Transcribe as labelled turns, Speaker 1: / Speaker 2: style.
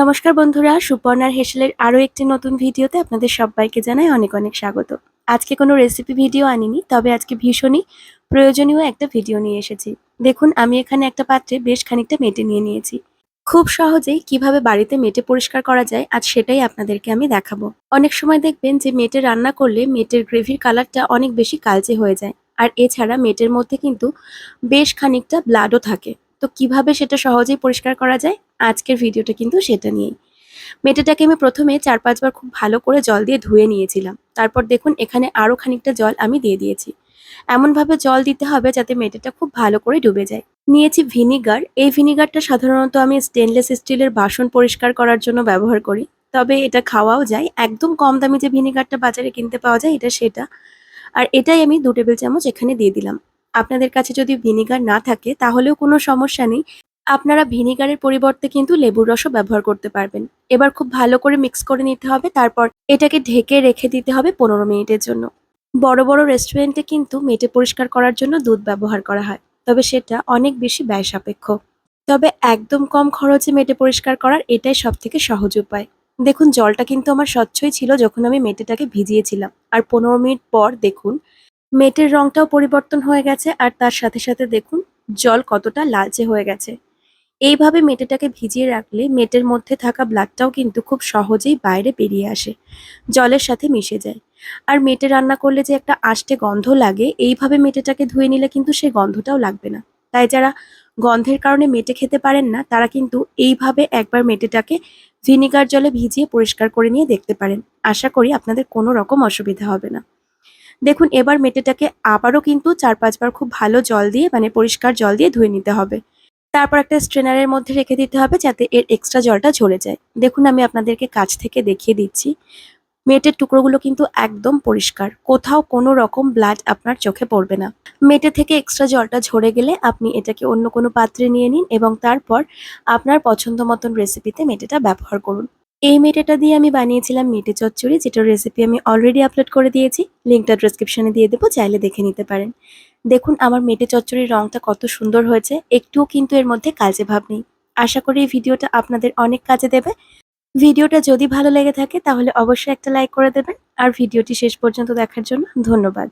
Speaker 1: নমস্কার বন্ধুরা সুপর্ণার হেসেলের আরও একটি নতুন ভিডিওতে আপনাদের সবাইকে জানাই অনেক অনেক স্বাগত। আজকে কোনো রেসিপি ভিডিও আনিনি, তবে আজকে ভীষণই প্রয়োজনীয় একটা ভিডিও নিয়ে এসেছি। দেখুন, আমি এখানে একটা পাত্রে বেশ খানিকটা মেটে নিয়ে নিয়েছি। খুব সহজেই কীভাবে বাড়িতে মেটে পরিষ্কার করা যায়, আজ সেটাই আপনাদেরকে আমি দেখাবো। অনেক সময় দেখবেন যে মেটে রান্না করলে মেটের গ্রেভির কালারটা অনেক বেশি কালচে হয়ে যায়, আর এছাড়া মেটের মধ্যে কিন্তু বেশ খানিকটা ব্লাডও থাকে। তো কীভাবে সেটা সহজেই পরিষ্কার করা যায়? আজকের ভিডিওটা কিন্তু সেটা নিয়েই। মেটেটাকে আমি প্রথমে চার পাঁচবার খুব ভালো করে জল দিয়ে ধুয়ে নিয়েছিলাম। তারপর দেখুন, এখানে আরও খানিকটা জল আমি দিয়ে দিয়েছি। এমনভাবে জল দিতে হবে যাতে মেটেটা খুব ভালো করে ডুবে যায়। নিয়েছি ভিনিগার। এই ভিনিগারটা সাধারণত আমি স্টেনলেস স্টিলের বাসন পরিষ্কার করার জন্য ব্যবহার করি। তবে এটা খাওয়াও যায়। একদম কম দামি যে ভিনিগারটা বাজারে কিনতে পাওয়া যায়, এটা সেটা। আর এটাই আমি দু টেবিল চামচ এখানে দিয়ে দিলাম। আপনাদের কাছে যদি ভিনিগার না থাকে, তাহলেও কোনো সমস্যা নেই। আপনারা ভিনিগারের পরিবর্তে কিন্তু লেবুর রসও ব্যবহার করতে পারবেন। এবার খুব ভালো করে মিক্স করে নিতে হবে, তারপর এটাকে ঢেকে রেখে দিতে হবে পনেরো মিনিটের জন্য। বড় বড় রেস্টুরেন্টে কিন্তু মেটে পরিষ্কার করার জন্য দুধ ব্যবহার করা হয়, তবে সেটা অনেক বেশি ব্যয় সাপেক্ষ তবে একদম কম খরচে মেটে পরিষ্কার করার এটাই সব থেকে সহজ উপায়। দেখুন, জলটা কিন্তু আমার স্বচ্ছই ছিল যখন আমি মেটেটাকে ভিজিয়েছিলাম। আর পনেরো মিনিট পর দেখুন মেটের রংটাও পরিবর্তন হয়ে গেছে আর তার সাথে সাথে দেখুন জল কতটা লালচে হয়ে গেছে। এইভাবে মেটেটাকে ভিজিয়ে রাখলে মেটের মধ্যে থাকা ব্লাডটাও কিন্তু খুব সহজেই বাইরে বেরিয়ে আসে, জলের সাথে মিশে যায়। আর মেটে রান্না করলে যে একটা আষ্টে গন্ধ লাগে, এইভাবে মেটেটাকে ধুয়ে নিলে কিন্তু সেই গন্ধটাও লাগবে না। তাই যারা গন্ধের কারণে মেটে খেতে পারেন না, তারা কিন্তু এইভাবে একবার মেটেটাকে ভিনিগার জলে ভিজিয়ে পরিষ্কার করে নিয়ে দেখতে পারেন। আশা করি আপনাদের কোনো রকম অসুবিধা হবে না। দেখুন, এবার মেটেটাকে আবারও কিন্তু চার, পাঁচবার খুব ভালো জল দিয়ে মানে পরিষ্কার জল দিয়ে ধুয়ে নিতে হবে। তারপর একটা স্ট্রেনারের মধ্যে রেখে দিতে হবে যাতে এর এক্সট্রা জলটা ঝরে যায়। দেখুন, আমি আপনাদেরকে কাছ থেকে দেখিয়ে দিচ্ছি। মেটের টুকরোগুলো কিন্তু একদম পরিষ্কার। কোথাও কোনো রকম ব্লাড আপনার চোখে পড়বে না। মেটে থেকে এক্সট্রা জলটা ঝরে গেলে আপনি এটাকে অন্য কোনো পাত্রে নিয়ে নিন এবং তারপর আপনার পছন্দ মতন রেসিপিতে মেটেটা ব্যবহার করুন। এই মেটেটা দিয়ে আমি বানিয়েছিলাম মেটে চচ্চড়ি, যেটার রেসিপি আমি অলরেডি আপলোড করে দিয়েছি। লিঙ্কটা ডিসক্রিপশনে দিয়ে দেবো, চাইলে দেখে নিতে পারেন। দেখুন, আমার মেটে চচ্চড়ির রংটা কত সুন্দর হয়েছে। একটুও কিন্তু এর মধ্যে কালচে ভাব নেই। আশা করি এই ভিডিওটা আপনাদের অনেক কাজে দেবে। ভিডিওটা যদি ভালো লেগে থাকে, তাহলে অবশ্যই একটা লাইক করে দেবেন। আর ভিডিওটি শেষ পর্যন্ত দেখার জন্য ধন্যবাদ।